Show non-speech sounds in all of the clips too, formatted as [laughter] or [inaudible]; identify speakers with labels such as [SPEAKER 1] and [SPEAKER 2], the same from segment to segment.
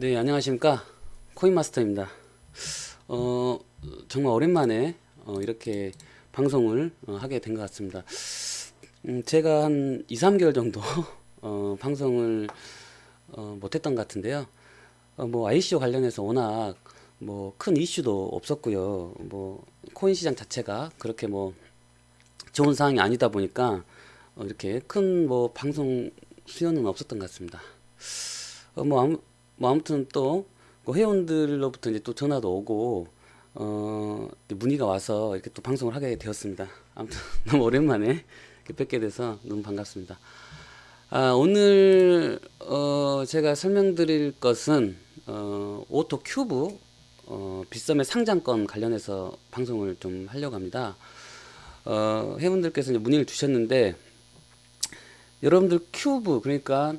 [SPEAKER 1] 네, 안녕하십니까. 코인마스터입니다. 어, 정말 오랜만에 어, 이렇게 방송을 어, 하게 된 것 같습니다. 음, 제가 한 2, 3개월 정도 [laughs] 어, 방송을 어, 못했던 것 같은데요. 어, 뭐 ICO 관련해서 워낙 뭐 큰 이슈도 없었고요. 뭐 코인 시장 자체가 그렇게 뭐 좋은 상황이 아니다 보니까 어, 이렇게 큰 뭐 방송 수요는 없었던 것 같습니다. 어, 뭐, 아무, 뭐 아무튼 또 그 회원들로부터 이제 또 전화도 오고 어 문의가 와서 이렇게 또 방송을 하게 되었습니다. 아무튼 [laughs] 너무 오랜만에 뵙게 돼서 너무 반갑습니다. 아 오늘 어 제가 설명드릴 것은 어 오토 큐브 어 빗썸의 상장권 관련해서 방송을 좀 하려고 합니다. 어 회원들께서 이제 문의를 주셨는데 여러분들 큐브 그러니까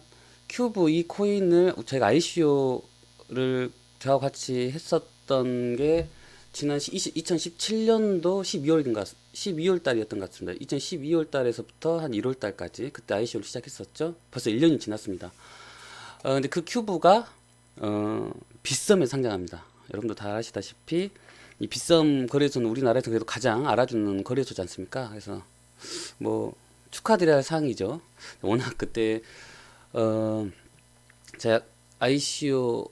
[SPEAKER 1] 큐브 이 코인을 저희가 ICO를 저와 같이 했었던 게 지난 2017년도 12월인가 12월 달이었던 것 같습니다. 2012월 달에서부터 한 1월 달까지 그때 ICO를 시작했었죠. 벌써 1년이 지났습니다. 어 근데 그 큐브가 어 빗썸에 상장합니다. 여러분도 다 아시다시피 이 빗썸 거래소는 우리나라에서 그래도 가장 알아주는 거래소지 않습니까? 그래서 뭐 축하드려야 할 사항이죠. 워낙 그때 어 제가 ICO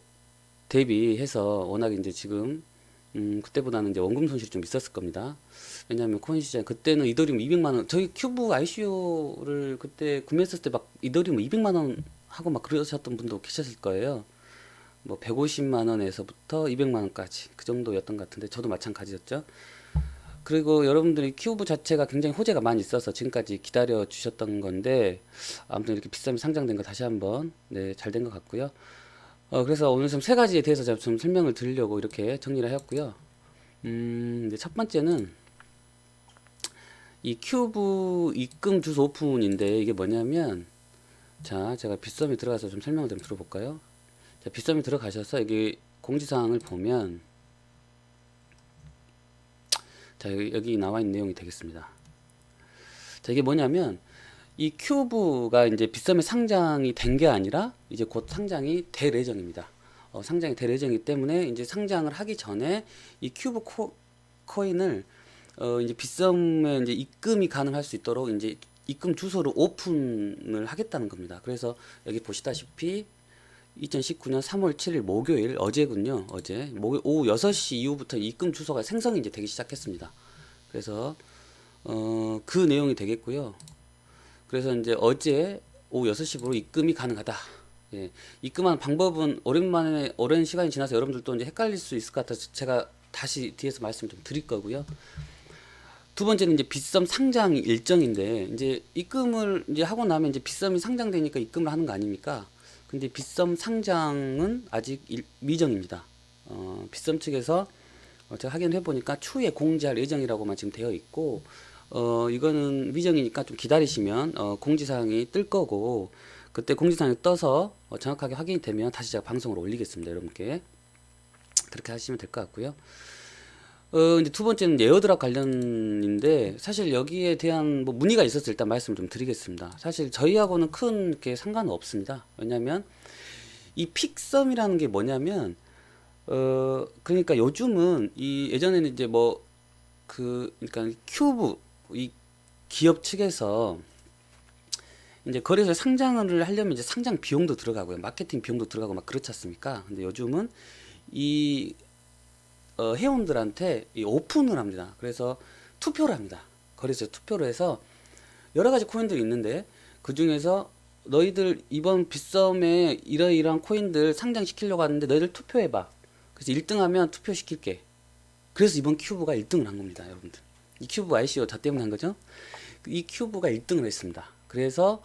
[SPEAKER 1] 대비해서 워낙 이제 지금 음 그때보다는 이제 원금 손실이 좀 있었을 겁니다. 왜냐하면 코인 시장 그때는 이더리움 200만 원 저희 큐브 ICO를 그때 구매했을 때 막 이더리움 200만 원 하고 막 그러셨던 분도 계셨을 거예요. 뭐 150만 원에서부터 200만 원까지 그 정도였던 것 같은데 저도 마찬가지였죠. 그리고 여러분들이 큐브 자체가 굉장히 호재가 많이 있어서 지금까지 기다려 주셨던 건데 아무튼 이렇게 비싸면 상장된 거 다시 한번 네, 잘 된 것 같고요. 어, 그래서 오늘 좀 세 가지에 대해서 제가 좀 설명을 드리려고 이렇게 정리를 하였고요. 음, 첫 번째는 이 큐브 입금 주소 오픈인데 이게 뭐냐면 자, 제가 빗썸에 들어가서 좀 설명을 좀 들어볼까요? 자, 빗썸에 들어가셔서 여기 공지사항을 보면 자, 여기, 나와 있는 내용이 되겠습니다. 자, 이게 뭐냐면 이 큐브가 이제 빗썸에 상장이 된 게 아니라 이제 곧 상장이 될 예정입니다. 어, 상장이 될 예정이기 때문에 이제 상장을 하기 전에 이 큐브 코, 코인을 어, 이제 빗썸에 이제 입금이 가능할 수 있도록 이제 입금 주소를 오픈을 하겠다는 겁니다. 그래서 여기 보시다시피 2019년 3월 7일 목요일 어제군요. 어제 목 오후 6시 이후부터 입금 주소가 생성이 이제 되기 시작했습니다. 그래서 어, 그 내용이 되겠고요. 그래서 이제 어제 오후 6시부로 입금이 가능하다. 예. 입금하는 방법은 오랜만에 오랜 시간이 지나서 여러분들도 이제 헷갈릴 수 있을 것 같아서 제가 다시 뒤에서 말씀 좀 드릴 거고요. 두 번째는 이제 빗썸 상장 일정인데 이제 입금을 이제 하고 나면 이제 빗썸이 상장되니까 입금을 하는 거 아닙니까? 근데 빗썸 상장은 아직 일, 미정입니다. 어, 빗썸 측에서 어, 제가 확인해 보니까 추후에 공지할 예정이라고만 지금 되어 있고 어, 이거는 미정이니까 좀 기다리시면 어, 공지사항이 뜰 거고 그때 공지사항이 떠서 어, 정확하게 확인이 되면 다시 제가 방송을 올리겠습니다, 여러분께. 그렇게 하시면 될 것 같고요. 어, 이제 두 번째는 에어드랍 관련인데 사실 여기에 대한 뭐 문의가 있어서 일단 말씀을 좀 드리겠습니다. 사실 저희하고는 큰 이렇게 상관은 없습니다. 왜냐하면 이 픽썸이라는 게 뭐냐면 어 그러니까 요즘은 이 예전에는 이제 뭐 그 그러니까 큐브 이 기업 측에서 이제 거래소에 상장을 하려면 이제 상장 비용도 들어가고요. 마케팅 비용도 들어가고 막 그렇지 않습니까? 근데 요즘은 이 어, 회원들한테 이 오픈을 합니다. 그래서 투표를 합니다. 거래소에 투표를 해서 여러 가지 코인들이 있는데 그 중에서 너희들 이번 빗썸에 이러이러한 코인들 상장시키려고 하는데 너희들 투표해봐. 그래서 1등하면 투표시킬게. 그래서 이번 큐브가 1등을 한 겁니다, 여러분들. 이 큐브 ICO 저 때문에 한 거죠. 이 큐브가 1등을 했습니다. 그래서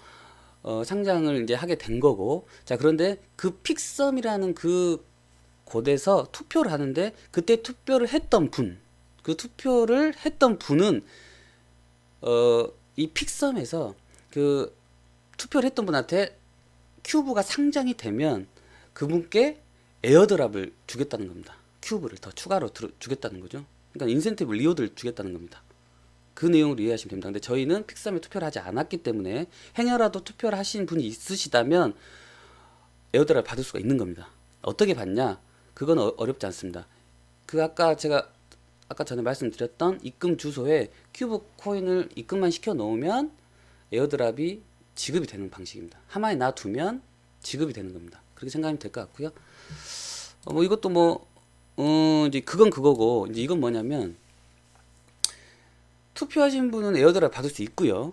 [SPEAKER 1] 어, 상장을 이제 하게 된 거고, 자 그런데 그 픽썸이라는 그 곳에서 투표를 하는데 그때 투표를 했던 분, 그 투표를 했던 분은 어, 이 픽썸에서 그 투표를 했던 분한테 큐브가 상장이 되면 그분께 에어드랍을 주겠다는 겁니다. 큐브를 더 추가로 들, 주겠다는 거죠. 그러니까 인센티브 리워드를 주겠다는 겁니다. 그 내용을 이해하시면 됩니다. 근데 저희는 픽썸에 투표를 하지 않았기 때문에 행여라도 투표를 하신 분이 있으시다면 에어드랍을 받을 수가 있는 겁니다. 어떻게 받냐? 그건 어, 어렵지 않습니다. 그 아까 제가 아까 전에 말씀드렸던 입금 주소에 큐브 코인을 입금만 시켜 놓으면 에어드랍이 지급이 되는 방식입니다. 하마에 놔두면 지급이 되는 겁니다. 그렇게 생각하면 될 것 같고요. 어, 뭐 이것도 뭐 어, 이제 그건 그거고 이제 이건 뭐냐면 투표하신 분은 에어드랍 받을 수 있고요.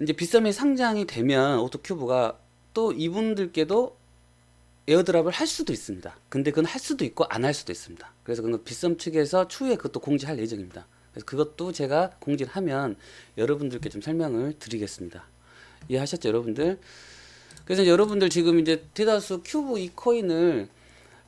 [SPEAKER 1] 이제 비썸에 상장이 되면 오토큐브가 또 이분들께도 에어드랍을 할 수도 있습니다. 근데 그건 할 수도 있고 안 할 수도 있습니다. 그래서 그건 비썸 측에서 추후에 그것도 공지할 예정입니다. 그래서 그것도 제가 공지를 하면 여러분들께 좀 설명을 드리겠습니다. 이해하셨죠, 여러분들? 그래서 여러분들 지금 이제 대다수 큐브 이 코인을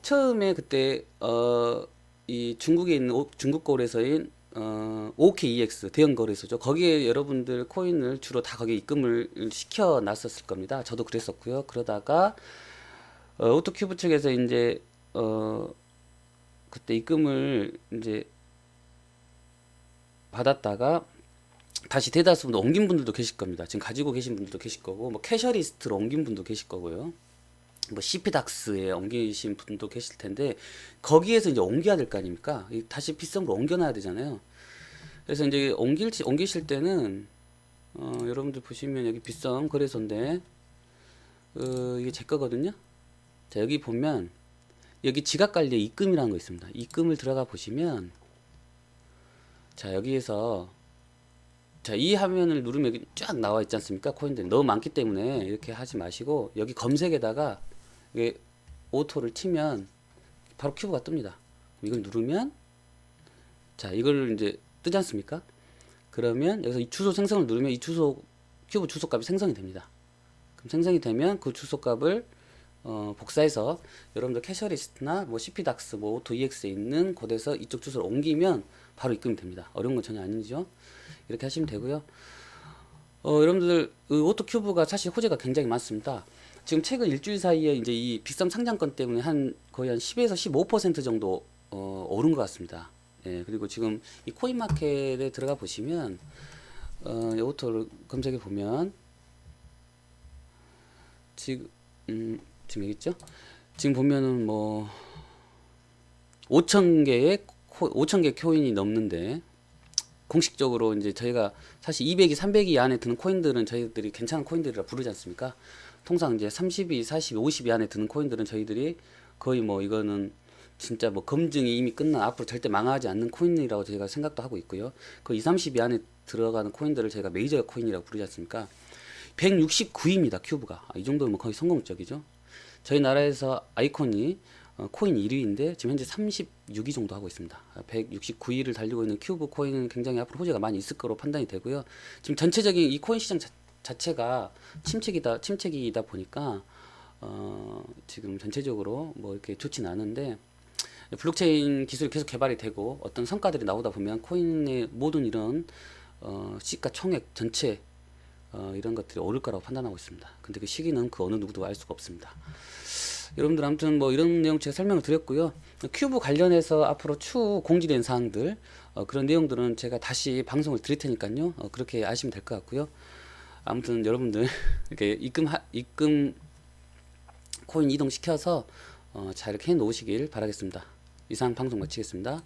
[SPEAKER 1] 처음에 그때 어 이 중국에 있는 오- 중국 거래소인 어 OKEX 대형 거래소죠. 거기에 여러분들 코인을 주로 다 거기에 입금을 시켜 놨었을 겁니다. 저도 그랬었고요. 그러다가 어, 오토큐브 측에서 이제 어 그때 입금을 이제 받았다가 다시 대다수로 옮긴 분들도 계실 겁니다. 지금 가지고 계신 분들도 계실 거고 뭐 캐셔리스트로 옮긴 분도 계실 거고요. 뭐 CP닥스에 옮기신 분도 계실 텐데 거기에서 이제 옮겨야 될 거 아닙니까? 이 다시 비썸으로 옮겨놔야 되잖아요. 그래서 이제 옮길 옮기실 때는 어, 여러분들 보시면 여기 비썸 거래소인데 어, 이게 제 거거든요. 자 여기 보면 여기 지각 관리 입금이라는 거 있습니다. 입금을 들어가 보시면 자 여기에서 자 이 화면을 누르면 여기 쫙 나와 있지 않습니까? 코인들이 너무 많기 때문에 이렇게 하지 마시고 여기 검색에다가 이게 오토를 치면 바로 큐브가 뜹니다. 이걸 누르면 자 이걸 이제 뜨지 않습니까? 그러면 여기서 이 주소 생성을 누르면 이 주소 큐브 주소값이 생성이 됩니다. 그럼 생성이 되면 그 주소값을 어, 복사해서 여러분들 캐셔리스트나 뭐 CP닥스, 뭐 오토 EX에 있는 곳에서 이쪽 주소를 옮기면 바로 입금이 됩니다. 어려운 건 전혀 아니죠. 이렇게 하시면 되고요. 어, 여러분들 그 오토 큐브가 사실 호재가 굉장히 많습니다. 지금 최근 일주일 사이에 이제 이 빅썸 상장권 때문에 한 거의 한 10에서 15% 정도 어, 오른 것 같습니다. 예, 그리고 지금 이 코인 마켓에 들어가 보시면 어, 이 오토를 검색해 보면 지금 음, 지금 여기 있죠? 지금 보면은 뭐 5천 개의 5천 개 코인이 넘는데 공식적으로 이제 저희가 사실 200이 300이 안에 드는 코인들은 저희들이 괜찮은 코인들이라 부르지 않습니까? 통상 이제 30이 40이 50이 안에 드는 코인들은 저희들이 거의 뭐 이거는 진짜 뭐 검증이 이미 끝난 앞으로 절대 망하지 않는 코인이라고 저희가 생각도 하고 있고요. 그 2, 30이 안에 들어가는 코인들을 저희가 메이저 코인이라고 부르지 않습니까? 169입니다. 큐브가. 아, 이 정도면 거의 성공적이죠. 저희 나라에서 아이콘이 어, 코인 1위인데 지금 현재 36위 정도 하고 있습니다. 169위를 달리고 있는 큐브 코인은 굉장히 앞으로 호재가 많이 있을 거로 판단이 되고요. 지금 전체적인 이 코인 시장 자, 자체가 침체기다 침체기이다 보니까 어, 지금 전체적으로 뭐 이렇게 좋진 않은데 블록체인 기술이 계속 개발이 되고 어떤 성과들이 나오다 보면 코인의 모든 이런 어, 시가 총액 전체 어, 이런 것들이 오를 거라고 판단하고 있습니다. 근데 그 시기는 그 어느 누구도 알 수가 없습니다. 여러분들 아무튼 뭐 이런 내용 제가 설명을 드렸고요. 큐브 관련해서 앞으로 추후 공지된 사항들 어, 그런 내용들은 제가 다시 방송을 드릴 테니까요. 어, 그렇게 아시면 될 것 같고요. 아무튼 여러분들 [laughs] 이렇게 입금 하, 입금 코인 이동 시켜서 어, 잘 이렇게 해 놓으시길 바라겠습니다. 이상 방송 마치겠습니다.